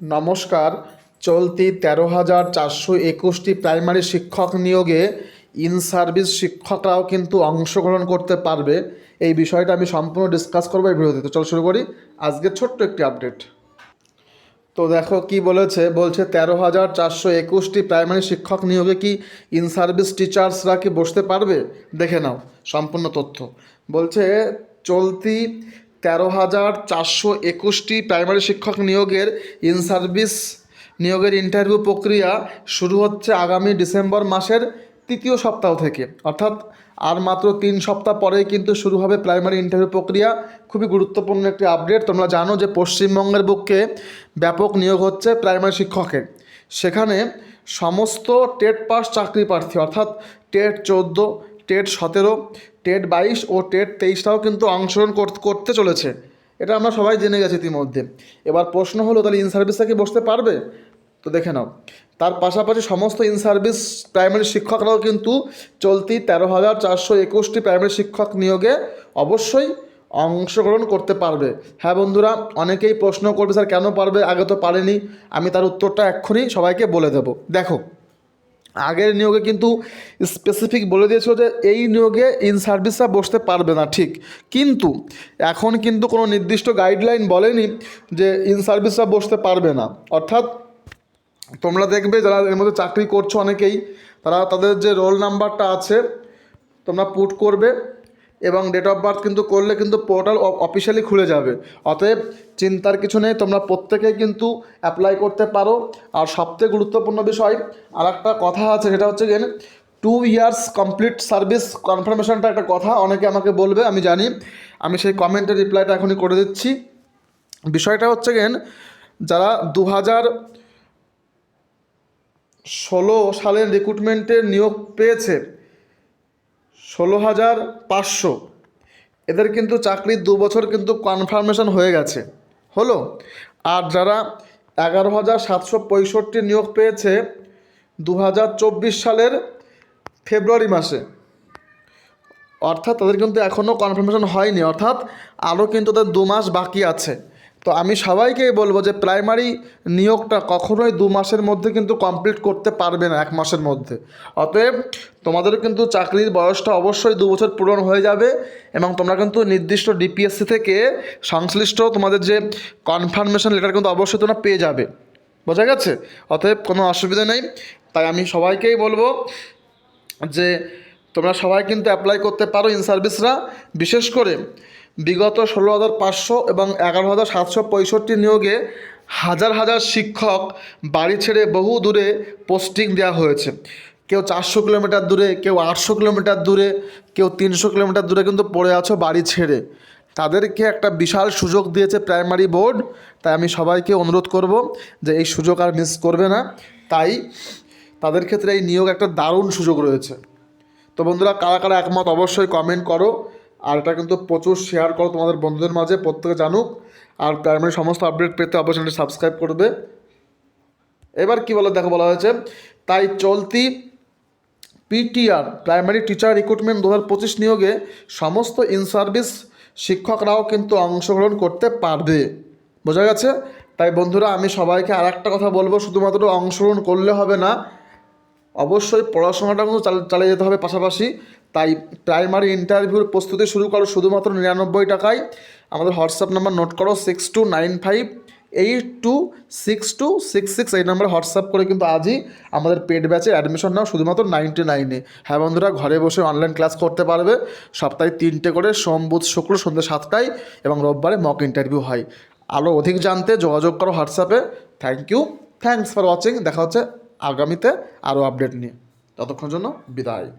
নমস্কার। চলতি তেরো হাজার চারশো একুশটি প্রাইমারি শিক্ষক নিয়োগে ইন সার্ভিস শিক্ষকরাও কিন্তু অংশগ্রহণ করতে পারবে। এই বিষয়টা আমি সম্পূর্ণ ডিসকাস করব এই ভিডিওতে তো চল শুরু করি। আজকে ছোট্ট একটি আপডেট তো দেখো কি বলেছে? বলছে, তেরো হাজার চারশো একুশটি প্রাইমারি শিক্ষক নিয়োগে কি ইন সার্ভিস টিচার্সরা কি বসতে পারবে? দেখে নাও, সম্পূর্ণ তথ্য। বলছে, চলতি তেরো হাজার চারশো একুশটি প্রাইমারি শিক্ষক নিয়োগের ইন সার্ভিস নিয়োগের ইন্টারভিউ প্রক্রিয়া শুরু হচ্ছে আগামী ডিসেম্বর মাসের তৃতীয় সপ্তাহ থেকে। অর্থাৎ আর মাত্র তিন সপ্তাহ পরেই কিন্তু শুরু হবে প্রাইমারি ইন্টারভিউ প্রক্রিয়া। খুবই গুরুত্বপূর্ণ একটি আপডেট। তোমরা জানো যে পশ্চিমবঙ্গের বুকে ব্যাপক নিয়োগ হচ্ছে প্রাইমারি শিক্ষকের সেখানে সমস্ত টেট পাস চাকরি প্রার্থী, অর্থাৎ টেট চোদ্দ, টেট সতেরো টেট বাইশ ও টেট তেইশটাও কিন্তু অংশগ্রহণ করতে চলেছে। এটা আমরা সবাই জেনে গেছি ইতিমধ্যে। এবার প্রশ্ন হলো, তাহলে ইন সার্ভিসটা কি বসতে পারবে? তো দেখে নাও। তার পাশাপাশি সমস্ত ইন সার্ভিস প্রাইমারি শিক্ষকরাও কিন্তু চলতি তেরো হাজার চারশো একুশটি প্রাইমারি শিক্ষক নিয়োগে অবশ্যই অংশগ্রহণ করতে পারবে। হ্যাঁ বন্ধুরা, অনেকেই প্রশ্ন করবে, স্যার, কেন পারবে? আগে তো পারেনি। আমি তার উত্তরটা এক্ষুনি সবাইকে বলে দেব। দেখো আগের নিয়োগে কিন্তু স্পেসিফিক বলে দিয়েছিল যে এই নিয়োগে ইন সার্ভিসরা বসতে পারবে না, ঠিক। কিন্তু এখন কিন্তু কোনো নির্দিষ্ট গাইডলাইন বলেনি যে ইন সার্ভিসরা বসতে পারবে না। অর্থাৎ তোমরা দেখবে যারা এর মধ্যে চাকরি করছ অনেকেই, তারা তাদের যে রোল নাম্বারটা আছে, তোমরা পুট করবে। এবং ডেট অফ বার্থ কিন্তু করলে কিন্তু পোর্টাল অফিসিয়ালি খুলে যাবে। অতএব চিন্তার কিছু নেই, তোমরা প্রত্যেকেই কিন্তু অ্যাপ্লাই করতে পারো। আর সবথেকে গুরুত্বপূর্ণ বিষয় আর একটা কথা আছে, সেটা হচ্ছে গিয়ে টু ইয়ার্স কমপ্লিট সার্ভিস কনফার্মেশনটা একটা কথা, অনেকে আমাকে বলবে, আমি জানি। আমি সেই কমেন্টের রিপ্লাইটা এখনই করে দিচ্ছি। বিষয়টা হচ্ছে গেন যারা দু হাজার ষোলো সালের রিক্রুটমেন্টের নিয়োগ পেয়েছে ষোলো হাজার পাঁচশো। এদের কিন্তু চাকরির দু বছর কিন্তু কনফার্মেশন হয়ে গেছে। হলো? আর যারা এগারো হাজার সাতশো পঁয়ষট্টি নিয়োগ পেয়েছে দু হাজার চব্বিশ সালের ফেব্রুয়ারি মাসে। অর্থাৎ তাদের কিন্তু এখনও কনফার্মেশন হয়নি। অর্থাৎ আরও কিন্তু তাদের দু মাস বাকি আছে। তো আমি সবাইকেই বলব যে প্রাইমারি নিয়োগটা কখনোই দু মাসের মধ্যে কিন্তু কমপ্লিট করতে পারবে না, এক মাসের মধ্যে। অতএব তোমাদের কিন্তু চাকরির বয়সটা অবশ্যই দু বছর পূরণ হয়ে যাবে এবং তোমরা কিন্তু নির্দিষ্ট ডিপিএসসি থেকে সংশ্লিষ্ট তোমাদের যে কনফার্মেশন লেটার কিন্তু অবশ্যই তোমরা পেয়ে যাবে। বোঝা গেছে? অতএব কোনো অসুবিধা নেই। তাই আমি সবাইকেই বলব যে তোমরা সবাই কিন্তু অ্যাপ্লাই করতে পারো ইন সার্ভিসরা বিশেষ করে বিগত ষোলো হাজার পাঁচশো এবং এগারো হাজার সাতশো পঁয়ষট্টি নিয়োগে হাজার হাজার শিক্ষক বাড়ি ছেড়ে বহু দূরে পোস্টিং দেওয়া হয়েছে। কেউ চারশো কিলোমিটার দূরে, কেউ আটশো কিলোমিটার দূরে, কেউ তিনশো কিলোমিটার দূরে কিন্তু পড়ে আছো বাড়ি ছেড়ে। তাদেরকে একটা বিশাল সুযোগ দিয়েছে প্রাইমারি বোর্ড, তাই আমি সবাইকে অনুরোধ করব যে এই সুযোগ আর মিস করবে না। তাই তাদের ক্ষেত্রে এই নিয়োগ একটা দারুণ সুযোগ রয়েছে। তো বন্ধুরা, কারা কারা একমত অবশ্যই কমেন্ট করো। আর এটা কিন্তু প্রচুর শেয়ার করো তোমাদের বন্ধুদের মাঝে, প্রত্যেকে জানুক। আর প্রাইমারি সমস্ত আপডেট পেতে অবশ্যই সাবস্ক্রাইব করবে এবার কি বলে দেখো বলা হয়েছে, তাই চলতি পিটিআর প্রাইমারি টিচার রিক্রুটমেন্ট দু হাজার পঁচিশ নিয়োগে সমস্ত ইন সার্ভিস শিক্ষকরাও কিন্তু অংশগ্রহণ করতে পারবে। বোঝা গেছে? তাই বন্ধুরা, আমি সবাইকে আর একটা কথা বলব, শুধুমাত্র অংশগ্রহণ করলে হবে না অবশ্যই পড়াশোনাটা কিন্তু চাল- চালিয়ে যেতে হবে পাশাপাশি। তাই প্রাইমারি ইন্টারভিউর প্রস্তুতি শুরু করো শুধুমাত্র নিরানব্বই টাকায়। আমাদের হোয়াটসঅ্যাপ নাম্বার নোট করো six two nine five eight two six two six six এই নাম্বারে হোয়াটসঅ্যাপ করে কিন্তু আজই আমাদের পেড ব্যাচে অ্যাডমিশন নাও শুধুমাত্র নাইনটি নাইনে হ্যাঁ বন্ধুরা, ঘরে বসে অনলাইন ক্লাস করতে পারবে। সপ্তাহে তিনটে করে সোম, বুধ, শুক্র, সন্ধ্যে সাতটায় এবং রোববারে মক ইন্টারভিউ হয়। আরও অধিক জানতে যোগাযোগ করো হোয়াটসঅ্যাপে। Thank you thanks for watching দেখা হচ্ছে আগামীতে আরও আপডেট নিয়ে। ততক্ষণ জন্য বিদায়।